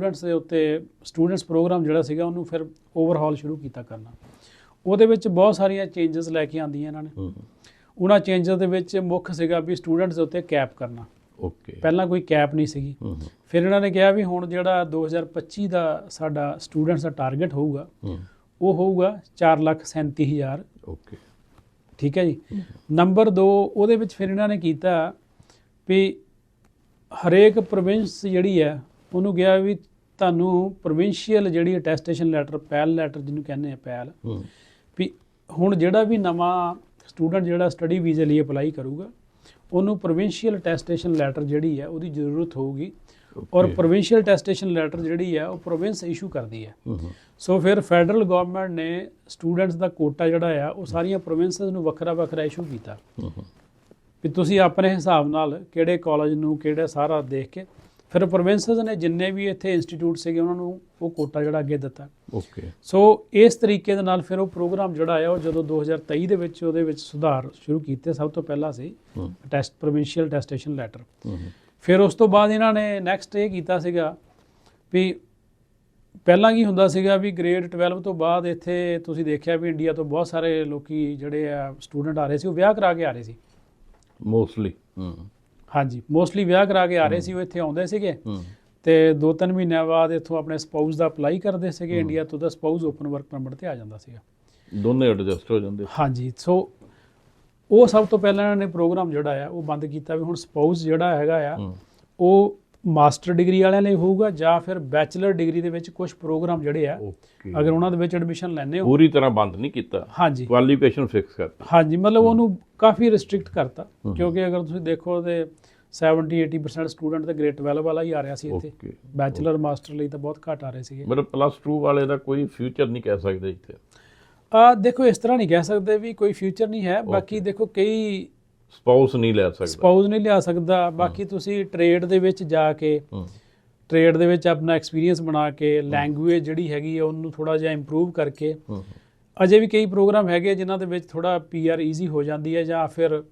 Students ਦੇ ਉੱਤੇ students programme ਜਿਹੜਾ ਸੀਗਾ ਉਹਨੂੰ ਫਿਰ ਓਵਰਹਾਲ ਸ਼ੁਰੂ ਕੀਤਾ ਕਰਨਾ। ਉਹਦੇ ਵਿੱਚ ਬਹੁਤ ਸਾਰੀਆਂ ਚੇਂਜਸ ਲੈ ਕੇ ਆਂਦੀਆਂ ਇਹਨਾਂ ਨੇ। ਹੂੰ ਉਹਨਾਂ ਚੇਂਜਸ ਦੇ ਵਿੱਚ ਮੁੱਖ ਸੀਗਾ ਵੀ ਸਟੂਡੈਂਟਸ ਦੇ ਉੱਤੇ ਕੈਪ ਕਰਨਾ। ਓਕੇ ਪਹਿਲਾਂ ਕੋਈ ਕੈਪ ਨਹੀਂ ਸੀਗੀ। ਫਿਰ ਇਹਨਾਂ ਨੇ ਕਿਹਾ ਵੀ ਹੁਣ ਜਿਹੜਾ 2025 ਦਾ ਸਾਡਾ ਸਟੂਡੈਂਟਸ ਦਾ ਟਾਰਗੇਟ ਹੋਊਗਾ ਉਹ ਹੋਊਗਾ 437000 ਓਕੇ ਠੀਕ ਹੈ ਜੀ? ਨੰਬਰ 2 ਉਹਦੇ ਵਿੱਚ ਫਿਰ ਇਹਨਾਂ ਨੇ ਕੀਤਾ ਵੀ ਹਰੇਕ ਪ੍ਰੋਵਿੰਸ ਜਿਹੜੀ ਹੈ ਉਹਨੂੰ ਗਿਆ ਵੀ ਤੁਹਾਨੂੰ ਪ੍ਰੋਵਿੰਸ਼ੀਅਲ ਜਿਹੜੀ ਅਟੈਸਟੇਸ਼ਨ ਲੈਟਰ ਪੈਲ ਲੈਟਰ ਜਿਹਨੂੰ ਕਹਿੰਦੇ ਆ ਪੈਲ ਵੀ ਹੁਣ ਜਿਹੜਾ ਵੀ ਨਵਾਂ ਸਟੂਡੈਂਟ ਜਿਹੜਾ ਸਟੱਡੀ ਵੀਜ਼ੇ ਲਈ ਅਪਲਾਈ ਕਰੂਗਾ ਉਹਨੂੰ ਪ੍ਰੋਵਿੰਸ਼ੀਅਲ ਅਟੈਸਟੇਸ਼ਨ ਲੈਟਰ ਜਿਹੜੀ ਹੈ ਉਹਦੀ ਜ਼ਰੂਰਤ ਹੋਊਗੀ ਔਰ. ਪ੍ਰੋਵਿੰਸ਼ੀਅਲ ਅਟੈਸਟੇਸ਼ਨ ਲੈਟਰ ਜਿਹੜੀ ਹੈ ਉਹ ਪ੍ਰੋਵਿੰਸ ਇਸ਼ੂ ਕਰਦੀ ਹੈ ਸੋ ਫਿਰ ਫੈਡਰਲ ਗਵਰਨਮੈਂਟ ਨੇ ਸਟੂਡੈਂਟਸ ਦਾ ਕੋਟਾ ਜਿਹੜਾ ਆ ਉਹ ਸਾਰੀਆਂ ਪ੍ਰੋਵਿੰਸਸ ਨੂੰ ਵੱਖਰਾ ਵੱਖਰਾ ਇਸ਼ੂ ਕੀਤਾ। ਵੀ ਤੁਸੀਂ ਆਪਣੇ ਹਿਸਾਬ ਨਾਲ ਕਿਹੜੇ ਕਾਲਜ ਨੂੰ ਕਿਹੜਾ ਸਾਰਾ ਦੇਖ ਕੇ ਫਿਰ ਪ੍ਰੋਵਿੰਸਸ ਨੇ ਜਿੰਨੇ ਵੀ ਇੱਥੇ ਇੰਸਟੀਚਿਊਟ ਸੀਗੇ ਉਹਨਾਂ ਨੂੰ ਉਹ ਕੋਟਾ ਜਿਹੜਾ ਅੱਗੇ ਦਿੱਤਾ। ਓਕੇ ਸੋ ਇਸ ਤਰੀਕੇ ਦੇ ਨਾਲ ਫਿਰ ਉਹ ਪ੍ਰੋਗਰਾਮ ਜਿਹੜਾ ਆ ਉਹ ਜਦੋਂ 2023 ਦੇ ਵਿੱਚ ਉਹਦੇ ਵਿੱਚ ਸੁਧਾਰ ਸ਼ੁਰੂ ਕੀਤੇ ਸਭ ਤੋਂ ਪਹਿਲਾਂ ਸੀ ਟੈਸਟ ਪ੍ਰੋਵਿੰਸ਼ੀਅਲ ਟੈਸਟੇਸ਼ਨ ਲੈਟਰ ਫਿਰ ਉਸ ਤੋਂ ਬਾਅਦ ਇਹਨਾਂ ਨੇ ਨੈਕਸਟ ਇਹ ਕੀਤਾ ਸੀਗਾ ਵੀ ਪਹਿਲਾਂ ਕੀ ਹੁੰਦਾ ਸੀਗਾ ਵੀ ਗ੍ਰੇਡ 12 ਤੋਂ ਬਾਅਦ ਇੱਥੇ ਤੁਸੀਂ ਦੇਖਿਆ ਵੀ ਇੰਡੀਆ ਤੋਂ ਬਹੁਤ ਸਾਰੇ ਲੋਕੀ ਜਿਹੜੇ ਆ ਸਟੂਡੈਂਟ ਆ ਰਹੇ ਸੀ ਉਹ ਵਿਆਹ ਕਰਾ ਕੇ ਆ ਰਹੇ ਸੀ। ਮੋਸਟਲੀ ਹੂੰ। ਹਾਂਜੀ ਮੋਸਟਲੀ ਵਿਆਹ ਕਰਾ ਕੇ ਆ ਰਹੇ ਸੀ ਉਹ ਇੱਥੇ ਆਉਂਦੇ ਸੀਗੇ। ਤੇ ਦੋ ਤਿੰਨ ਮਹੀਨਿਆਂ ਬਾਅਦ ਇੱਥੋਂ ਆਪਣੇ ਸਪਾਊਸ ਦਾ ਅਪਲਾਈ ਕਰਦੇ ਸੀਗੇ ਇੰਡੀਆ ਤੋਂ ਤਾਂ ਸਪਾਊਸ ਓਪਨ ਵਰਕ ਪਰਮਿਟ ਤੇ ਆ ਜਾਂਦਾ ਸੀਗਾ। ਦੋਨੇ ਐਡਜਸਟ ਹੋ ਜਾਂਦੇ ਹਾਂਜੀ ਸੋ ਉਹ ਸਭ ਤੋਂ ਪਹਿਲਾਂ ਇਹਨਾਂ ਨੇ ਪ੍ਰੋਗਰਾਮ ਜਿਹੜਾ ਆ ਉਹ ਬੰਦ ਕੀਤਾ ਵੀ ਹੁਣ ਸਪਾਊਸ ਜਿਹੜਾ ਹੈਗਾ ਆ ਉਹ ਮਾਸਟਰ ਡਿਗਰੀ ਵਾਲਿਆਂ ਲਈ ਹੋਊਗਾ ਜਾਂ ਫਿਰ ਬੈਚਲਰ ਡਿਗਰੀ ਦੇ ਵਿੱਚ ਕੁਝ ਪ੍ਰੋਗਰਾਮ ਜਿਹੜੇ ਆ ਅਗਰ ਉਹਨਾਂ ਦੇ ਵਿੱਚ ਐਡਮਿਸ਼ਨ ਲੈਣੇ ਹੋ। ਪੂਰੀ ਤਰ੍ਹਾਂ ਬੰਦ ਨਹੀਂ ਕੀਤਾ। ਹਾਂਜੀ। ਕੁਆਲੀਫਿਕੇਸ਼ਨ ਫਿਕਸ ਕਰਤੀ। ਹਾਂਜੀ ਮਤਲਬ ਉਹਨੂੰ ਕਾਫੀ ਰਿਸਟ੍ਰਿਕਟ ਕਰਤਾ। ਕਿਉਂਕਿ ਅਗਰ ਤੁਸੀਂ ਦੇਖੋ ਤੇ 70 80% ਸਟੂਡੈਂਟ ਤਾਂ ਗ੍ਰੇਡ 12 ਵਾਲਾ ਹੀ ਆ ਰਿਹਾ ਸੀ ਇੱਥੇ। ਬੈਚਲਰ ਮਾਸਟਰ ਲਈ ਤਾਂ ਬਹੁਤ ਘੱਟ ਆ ਰਹੇ ਸੀਗੇ। ਮਤਲਬ ਪਲੱਸ 2 ਵਾਲੇ ਦਾ ਕੋਈ ਫਿਊਚਰ ਨਹੀਂ ਕਹਿ ਸਕਦੇ ਇੱਥੇ। ਆ ਦੇਖੋ ਇਸ ਤਰ੍ਹਾਂ ਨਹੀਂ ਕਹਿ ਸਕਦੇ ਵੀ ਕੋਈ ਫਿਊਚਰ ਨਹੀਂ ਹੈ ਬਾਕੀ ਦੇਖੋ ਕਈ ਸਪਾਊਸ ਨਹੀਂ ਲੈ ਸਕਦਾ। ਸਪਾਊਸ ਨਹੀਂ ਲਿਆ ਸਕਦਾ। ਬਾਕੀ ਤੁਸੀਂ ਟ੍ਰੇਡ ਦੇ ਵਿੱਚ ਜਾ ਕੇ ਟ੍ਰੇਡ ਦੇ ਵਿੱਚ ਆਪਣਾ ਐਕਸਪੀਰੀਅੰਸ ਬਣਾ ਕੇ ਲੈਂਗੁਏਜ ਜਿਹੜੀ ਹੈਗੀ ਉਹਨੂੰ ਥੋੜਾ ਜਿਹਾ ਇੰਪਰੂਵ ਕਰਕੇ ਅਜੇ ਵੀ ਕਈ ਪ੍ਰੋਗਰਾਮ ਹੈਗੇ ਆ ਜਿਨ੍ਹਾਂ ਦੇ ਵਿੱਚ ਥੋੜਾ ਪੀਆਰ ਈਜ਼ੀ ਹੋ ਜਾਂਦੀ ਹੈ ਜਾਂ ਫਿਰ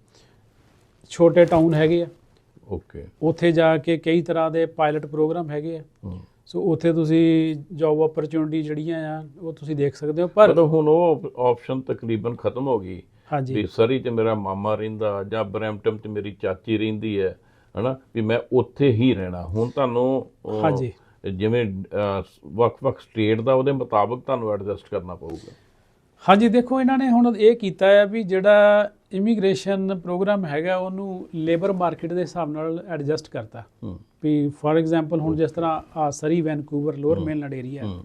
ਛੋਟੇ ਟਾਊਨ ਹੈਗੇ ਆ। ਓਕੇ ਉੱਥੇ ਜਾ ਕੇ ਕਈ ਤਰ੍ਹਾਂ ਦੇ ਪਾਇਲਟ ਪ੍ਰੋਗਰਾਮ ਹੈਗੇ ਆ। ਸੋ ਉੱਥੇ ਤੁਸੀਂ ਜੌਬ ਓਪਰਚੁਨਿਟੀ ਜਿਹੜੀਆਂ ਆ ਉਹ ਤੁਸੀਂ ਦੇਖ ਸਕਦੇ ਹੋ ਪਰ ਮਤਲਬ ਹੁਣ ਉਹ ਆਪਸ਼ਨ ਤਕਰੀਬਨ ਖਤਮ ਹੋ ਗਈ। ਹਾਂਜੀ। ਵੀ ਸਰੀ ਤੇ ਮੇਰਾ ਮਾਮਾ ਰਹਿੰਦਾ ਜਾਂ ਬਰੈਂਪਟਨ ਤੇ ਮੇਰੀ ਚਾਚੀ ਰਹਿੰਦੀ ਹੈ ਹਨਾ? ਵੀ ਮੈਂ ਉੱਥੇ ਹੀ ਰਹਿਣਾ। ਹੁਣ ਤੁਹਾਨੂੰ ਹਾਂਜੀ। ਜਿਵੇਂ ਵੱਖ-ਵੱਖ ਸਟੇਟ ਦਾ ਉਹਦੇ ਮੁਤਾਬਕ ਤੁਹਾਨੂੰ ਐਡਜਸਟ ਕਰਨਾ ਪਊਗਾ। ਹਾਂਜੀ ਦੇਖੋ ਇਹਨਾਂ ਨੇ ਹੁਣ ਇਹ ਕੀਤਾ ਹੈ ਵੀ ਜਿਹੜਾ ਇਮੀਗ੍ਰੇਸ਼ਨ ਪ੍ਰੋਗਰਾਮ ਹੈਗਾ ਉਹਨੂੰ ਲੇਬਰ ਮਾਰਕੀਟ ਦੇ ਹਿਸਾਬ ਨਾਲ ਐਡਜਸਟ ਕਰਤਾ। ਵੀ ਫੋਰ ਐਗਜ਼ਾਮਪਲ ਹੁਣ ਜਿਸ ਤਰ੍ਹਾਂ ਆ Surrey Vancouver lower mainland area